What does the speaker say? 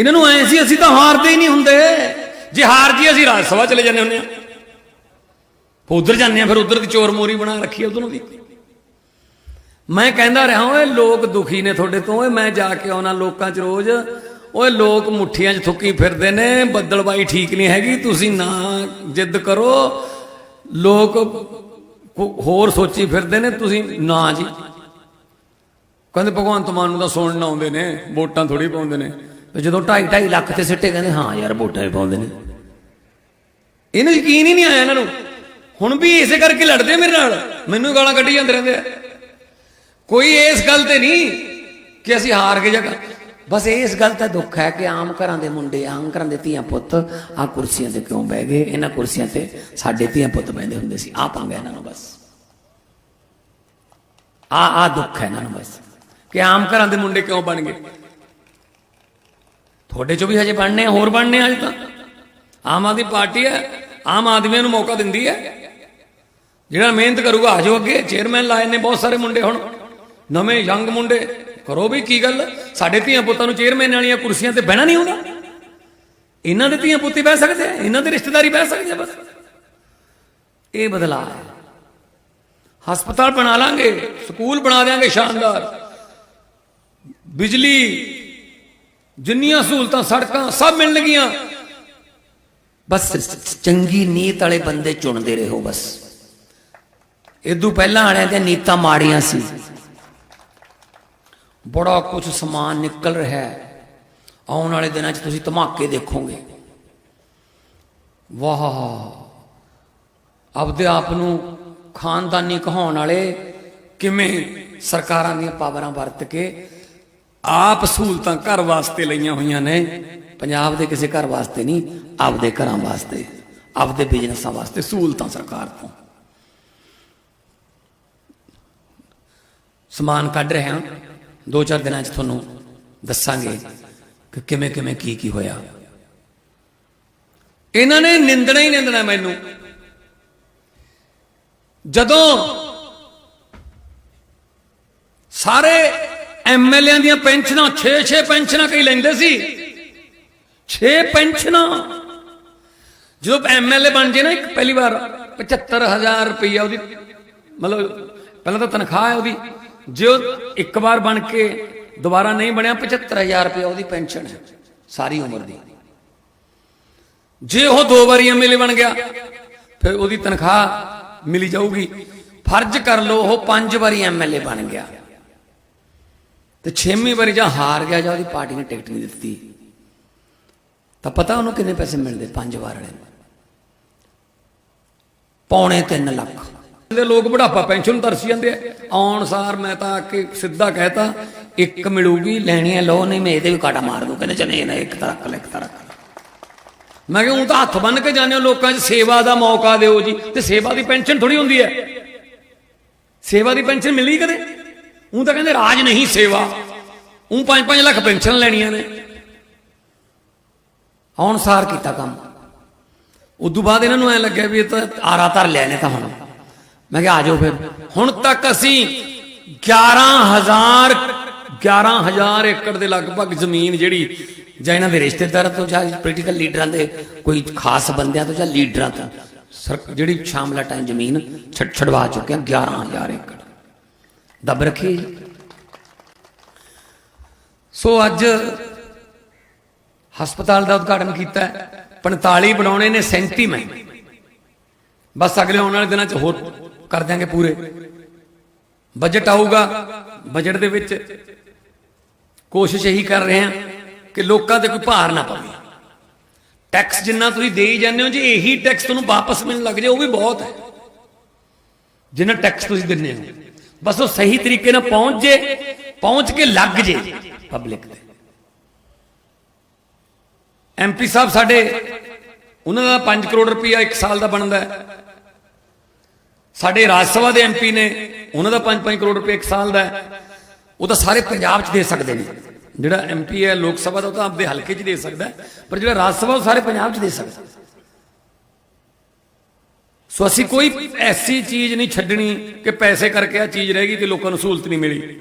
ਇਹਨਾਂ ਨੂੰ ਐ ਸੀ, ਅਸੀਂ ਤਾਂ ਹਾਰਦੇ ਹੀ ਨਹੀਂ ਹੁੰਦੇ। ਜੇ ਹਾਰ ਜੀ ਅਸੀਂ ਰਾਜ ਸਭਾ ਚਲੇ ਜਾਂਦੇ ਹੁੰਦੇ ਆ ਉਧਰ ਜਾਂਦੇ ਆ ਫਿਰ ਉਧਰ ਦੀ ਚੋਰ ਮੋਰੀ ਬਣਾ ਰੱਖੀ ਆ ਉਧਰੋਂ ਦੀ। ਮੈਂ ਕਹਿੰਦਾ ਰਿਹਾ, ਓਏ ਲੋਕ ਦੁਖੀ ਨੇ ਤੁਹਾਡੇ ਤੋਂ, ਓਏ ਮੈਂ ਜਾ ਕੇ ਆਉਣਾ ਲੋਕਾਂ 'ਚ ਰੋਜ਼। ਓਏ ਲੋਕ ਮੁੱਠੀਆਂ 'ਚ ਥੁੱਕੀ ਫਿਰਦੇ ਨੇ ਬੱਦਲਬਾਈ ਠੀਕ ਨਹੀਂ ਹੈਗੀ, ਤੁਸੀਂ ਨਾ ਜਿੱਦ ਕਰੋ। ਲੋਕ ਹੋਰ ਸੋਚੀ ਫਿਰਦੇ ਨੇ, ਤੁਸੀਂ ਨਾ ਜੀ। ਕਹਿੰਦੇ ਭਗਵੰਤ ਮਾਨ ਨੂੰ ਤਾਂ ਸੁਣਨ ਆਉਂਦੇ ਨੇ, ਵੋਟਾਂ ਥੋੜੀ ਪਾਉਂਦੇ ਨੇ। ਤੇ ਜਦੋਂ 2.5 2.5 ਲੱਖ ਤੇ ਸਿੱਟੇ ਕਹਿੰਦੇ, ਹਾਂ ਯਾਰ ਵੋਟਾਂ ਹੀ ਪਾਉਂਦੇ ਨੇ। ਇਹਨੂੰ ਯਕੀਨ ਹੀ ਨਹੀਂ ਆਇਆ ਇਹਨਾਂ ਨੂੰ। ਹੁਣ ਵੀ ਇਸੇ ਕਰਕੇ ਲੜਦੇ ਮੇਰੇ ਨਾਲ। ਮੈਨੂੰ ਗਾਲਾਂ ਕੱਢੀ ਜਾਂਦੇ ਰਹਿੰਦੇ ਆ। ਕੋਈ ਇਸ ਗੱਲ ਤੇ ਨਹੀਂ ਕਿ ਅਸੀਂ ਹਾਰ ਕੇ ਜਗਾ ਬਸ ਇਸ ਗੱਲ ਦਾ ਦੁੱਖ ਹੈ ਕਿ ਆਮ ਘਰਾਂ ਦੇ ਮੁੰਡੇ, ਆਮ ਘਰਾਂ ਦੇ ਧੀਆਂ ਪੁੱਤ ਆ ਕੁਰਸੀਆਂ ਤੇ ਕਿਉਂ ਬਹਿ ਗਏ? ਇਹਨਾਂ ਕੁਰਸੀਆਂ ਤੇ ਸਾਡੇ ਧੀਆਂ ਪੁੱਤ ਬੈਠਦੇ ਹੁੰਦੇ ਸੀ। ਆ ਪੰਗਾ ਇਹਨਾਂ ਨੂੰ ਬਸ। ਆ ਆ ਦੁੱਖ ਹੈ ਇਹਨਾਂ ਨੂੰ ਬਸ। ਕਿ ਆਮ ਘਰਾਂ ਦੇ ਮੁੰਡੇ ਕਿਉਂ ਬਣ ਗਏ? ਤੁਹਾਡੇ ਚੋਂ ਵੀ ਹਜੇ ਬਣਨੇ ਆ, ਹੋਰ ਬਣਨੇ ਆ ਹਜੇ ਤਾਂ। ਆਮ ਆਦਮੀ ਪਾਰਟੀ ਹੈ, ਆਮ ਆਦਮੀਆਂ ਨੂੰ ਮੌਕਾ ਦਿੰਦੀ ਹੈ। ਜਿਹੜਾ ਮਿਹਨਤ ਕਰੂਗਾ, ਆ ਜਾਓ ਅੱਗੇ। ਚੇਅਰਮੈਨ ਲਾਏ ਨੇ ਬਹੁਤ ਸਾਰੇ ਮੁੰਡੇ ਹੁਣ। ਨਵੇਂ ਯੰਗ ਮੁੰਡੇ। ਕਰੋ ਵੀ ਕੀ ਗੱਲ? ਸਾਡੇ ਧੀਆਂ ਪੁੱਤਾਂ ਨੂੰ ਚੇਅਰਮੈਨ ਵਾਲੀਆਂ ਕੁਰਸੀਆਂ ਤੇ ਬਹਿਣਾ ਨਹੀਂ ਹੁੰਦਾ ਇਹਨਾਂ ਦੇ ਧੀਆਂ ਪੁੱਤੀ ਬਹਿ ਸਕਦੇ ਆ, ਇਹਨਾਂ ਦੇ ਰਿਸ਼ਤੇਦਾਰੀ ਬਹਿ ਸਕਦੇ ਆ ਬਸ। ਇਹ ਬਦਲਾਅ ਹੈ। ਹਸਪਤਾਲ ਬਣਾ ਲਾਂਗੇ, ਸਕੂਲ ਬਣਾ ਦੇਾਂਗੇ ਸ਼ਾਨਦਾਰ। ਬਿਜਲੀ ਜਿੰਨੀਆਂ ਸਹੂਲਤਾਂ ਸੜਕਾਂ ਸਭ ਮਿਲਣਗੀਆਂ। ਬਸ ਚੰਗੀ ਨੀਤ ਵਾਲੇ ਬੰਦੇ ਚੁਣਦੇ ਰਹੋ ਬਸ। ਇਦੋਂ ਪਹਿਲਾਂ ਆਣਿਆਂ ਦੀਆਂ ਨੀਤਾਂ ਮਾੜੀਆਂ ਸੀ। ਬੜਾ ਕੁਝ ਸਮਾਨ ਨਿਕਲ ਰਿਹਾ ਹੈ। ਆਉਣ ਵਾਲੇ ਦਿਨਾਂ 'ਚ ਤੁਸੀਂ ਧਮਾਕੇ ਦੇਖੋਗੇ। ਵਾਹ। ਆਪਦੇ ਆਪ ਨੂੰ ਖਾਨਦਾਨੀ ਕਹਾਉਣ ਵਾਲੇ ਕਿਵੇਂ ਸਰਕਾਰਾਂ ਦੀਆਂ ਪਾਵਰਾਂ ਵਰਤ ਕੇ ਆਪ ਸਹੂਲਤਾਂ ਘਰ ਵਾਸਤੇ ਲਈਆਂ ਹੋਈਆਂ ਨੇ। ਪੰਜਾਬ ਦੇ ਕਿਸੇ ਘਰ ਵਾਸਤੇ ਨਹੀਂ, ਆਪਦੇ ਘਰਾਂ ਵਾਸਤੇ, ਆਪਦੇ ਬਿਜ਼ਨਸਾਂ ਵਾਸਤੇ ਸਹੂਲਤਾਂ ਸਰਕਾਰ ਤੋਂ। ਸਮਾਨ ਕੱਢ ਰਹੇ ਹਾਂ। ਦੋ ਚਾਰ ਦਿਨਾਂ 'ਚ ਤੁਹਾਨੂੰ ਦੱਸਾਂਗੇ ਕਿ ਕਿਵੇਂ ਕਿਵੇਂ ਕੀ ਕੀ ਹੋਇਆ। ਇਹਨਾਂ ਨੇ ਨਿੰਦਣਾ ਹੀ ਨਿੰਦਣਾ ਮੈਨੂੰ। ਜਦੋਂ ਸਾਰੇ ਐਮਐਲਏਆਂ ਦੀਆਂ ਪੈਨਸ਼ਨਾਂ 6-6 ਪੈਨਸ਼ਨਾਂ ਕਈ ਲੈਂਦੇ ਸੀ। 6 ਪੈਨਸ਼ਨਾਂ। ਜਦੋਂ ਐਮਐਲਏ ਬਣ ਜੇ ਨਾ ਇੱਕ, ਪਹਿਲੀ ਵਾਰ 75000 ਰੁਪਈਆ ਉਹਦੀ, ਮਤਲਬ ਪਹਿਲਾਂ ਤਾਂ ਤਨਖਾਹ ਹੈ ਉਹਦੀ। ਜੇ ਉਹ ਇੱਕ ਵਾਰ ਬਣ ਕੇ ਦੁਬਾਰਾ ਨਹੀਂ ਬਣਿਆ 75000 ਰੁਪਏ ਉਹਦੀ ਪੈਨਸ਼ਨ ਹੈ, ਸਾਰੀ ਉਮਰ ਦੀ। ਜੇ ਉਹ ਦੋ ਵਾਰੀ ਐਮਐਲਏ ਬਣ ਗਿਆ, ਫਿਰ ਉਹਦੀ ਤਨਖਾਹ ਮਿਲੀ ਜਾਊਗੀ। ਫਰਜ਼ ਕਰ ਲਓ ਉਹ ਪੰਜ ਵਾਰੀ ਐਮਐਲਏ ਬਣ ਗਿਆ। ਤੇ ਛੇਵੀਂ ਵਾਰੀ ਜਾਂ ਹਾਰ ਗਿਆ ਜਾਂ ਉਹਦੀ ਪਾਰਟੀ ਨੇ ਟਿਕਟ ਨਹੀਂ ਦਿੱਤੀ। ਤਾਂ ਪਤਾ ਉਹਨੂੰ ਕਿੰਨੇ ਪੈਸੇ ਮਿਲਦੇ ਪੰਜ ਵਾਰ ਵਾਲੇ ਨੂੰ? ਪੌਣੇ 3 ਲੱਖ। ਦੇ ਲੋਕ ਬੁਢਾਪਾ ਪੈਨਸ਼ਨ ਤਰਸੀ ਜਾਂਦੇ ਆ। ਆਉਣ ਸਾਰ ਮੈਂ ਤਾਂ ਆ ਕੇ ਸਿੱਧਾ ਕਹਿਤਾ, ਇੱਕ ਮਿਲੂਗੀ ਲੈਣੀ ਹੈ ਲੋ ਨਹੀਂ ਮੈਂ ਇਹਦੇ ਵੀ ਕਾਟਾ ਮਾਰ ਦੂੰ। ਕਹਿੰਦੇ ਚਲੇ ਨਾ, ਇੱਕ ਤਰ੍ਹਾਂ ਲੈ, ਇੱਕ ਤਰ੍ਹਾਂ ਮੈਂ ਕਿਹਾ ਉਹ ਤਾਂ ਹੱਥ ਬੰਨ ਕੇ ਜਾਂਦੇ ਹੋ ਲੋਕਾਂ 'ਚ, ਸੇਵਾ ਦਾ ਮੌਕਾ ਦਿਓ ਜੀ। ਤੇ ਸੇਵਾ ਦੀ ਪੈਨਸ਼ਨ ਥੋੜੀ ਹੁੰਦੀ ਹੈ। ਸੇਵਾ ਦੀ ਪੈਨਸ਼ਨ ਮਿਲੀ ਕਦੇ? ਉਹ ਤਾਂ ਕਹਿੰਦੇ ਰਾਜ ਨਹੀਂ ਸੇਵਾ। ਉਹ 5-5 ਲੱਖ ਪੈਨਸ਼ਨ ਲੈਣੀਆਂ ਨੇ। ਆਉਣ ਸਾਰ ਕੀਤਾ ਕੰਮ। ਉਦੋਂ ਬਾਅਦ ਇਹਨਾਂ ਨੂੰ ਐ ਲੱਗਿਆ ਵੀ ਇਹ ਤਾਂ ਆਰਾ ਧਰ ਲਿਆ ਨੇ ਤਾਂ ਹੁਣ। ਮੈਂ ਕਿਹਾ ਆ ਜਾਓ ਫਿਰ। ਹੁਣ ਤੱਕ ਅਸੀਂ 11000 11000 ਏਕੜ ਦੇ ਲਗਭਗ ਜ਼ਮੀਨ ਜਿਹੜੀ ਜਾਂ ਇਹਨਾਂ ਦੇ ਰਿਸ਼ਤੇਦਾਰਾਂ ਤੋਂ ਜਾਂ ਪੋਲੀਟੀਕਲ ਲੀਡਰਾਂ ਦੇ ਕੋਈ ਖਾਸ ਬੰਦਿਆਂ ਤੋਂ ਜਾਂ ਲੀਡਰਾਂ ਤੋਂ ਸਰ- ਜਿਹੜੀ ਸ਼ਾਮਲਾ ਟਾਈਮ ਜ਼ਮੀਨ ਛੱਡ ਛਡਵਾ ਚੁੱਕੇ ਆ 11000 ਏਕੜ। ਦੱਬ ਰੱਖੀ। ਜੀ। ਸੋ ਅੱਜ ਹਸਪਤਾਲ ਦਾ ਉਦਘਾਟਨ ਕੀਤਾ ਹੈ। 45 ਬਣਾਉਣੇ ਨੇ 37 ਮੈਂ ਬਸ ਅਗਲੇ ਆਉਣ ਵਾਲੇ ਦਿਨਾਂ 'ਚ ਹੋਰ ਕਰ ਦਿਆਂਗੇ ਪੂਰੇ। ਬਜਟ ਆਊਗਾ, ਬਜਟ ਦੇ ਵਿੱਚ ਕੋਸ਼ਿਸ਼ ਇਹੀ ਕਰ ਰਹੇ ਹਾਂ ਕਿ ਲੋਕਾਂ ਤੇ ਕੋਈ ਭਾਰ ਨਾ ਪਵੇ। ਟੈਕਸ ਜਿੰਨਾ ਤੁਸੀਂ ਦੇਈ ਜਾਂਦੇ ਹੋ ਜੇ, ਇਹੀ ਟੈਕਸ ਤੁਹਾਨੂੰ ਵਾਪਸ ਮਿਲਣ ਲੱਗ ਜਾਏ, ਉਹ ਵੀ ਬਹੁਤ ਹੈ। ਜਿੰਨਾ ਟੈਕਸ ਤੁਸੀਂ ਦਿੰਦੇ ਹੋ। ਬਸ ਉਹ ਸਹੀ ਤਰੀਕੇ ਨਾਲ ਪਹੁੰਚ ਜੇ, ਪਹੁੰਚ ਕੇ ਲੱਗ ਜੇ ਪਬਲਿਕ ਤੇ। ਐਮਪੀ ਸਾਹਿਬ ਸਾਡੇ, ਉਹਨਾਂ ਦਾ 5 ਕਰੋੜ ਰੁਪਇਆ ਇੱਕ ਸਾਲ ਦਾ ਬਣਦਾ ਹੈ। ਸਾਡੇ ਰਾਜ ਸਭਾ ਦੇ ਐਮਪੀ ਨੇ ਉਹਨਾਂ ਦਾ 5-5 ਕਰੋੜ ਰੁਪਇਆ ਇੱਕ ਸਾਲ ਦਾ ਹੈ। ਉਹ ਤਾਂ ਸਾਰੇ ਪੰਜਾਬ 'ਚ ਦੇ ਸਕਦੇ ਨੇ। ਜਿਹੜਾ ਐਮਪੀ ਹੈ ਲੋਕ ਸਭਾ ਦਾ ਉਹ ਤਾਂ ਆਪਦੇ ਹਲਕੇ 'ਚ ਦੇ ਸਕਦਾ ਪਰ ਜਿਹੜਾ ਰਾਜ ਸਭਾ ਉਹ ਸਾਰੇ ਪੰਜਾਬ 'ਚ ਦੇ ਸਕਦਾ ਸੋ ਅਸੀਂ ਕੋਈ ਐਸੀ ਚੀਜ਼ ਨਹੀਂ ਛੱਡਣੀ ਕਿ ਪੈਸੇ ਕਰਕੇ ਆ ਚੀਜ਼ ਰਹੇਗੀ ਤੇ ਲੋਕਾਂ ਨੂੰ ਸਹੂਲਤ ਨਹੀਂ ਮਿਲੀ।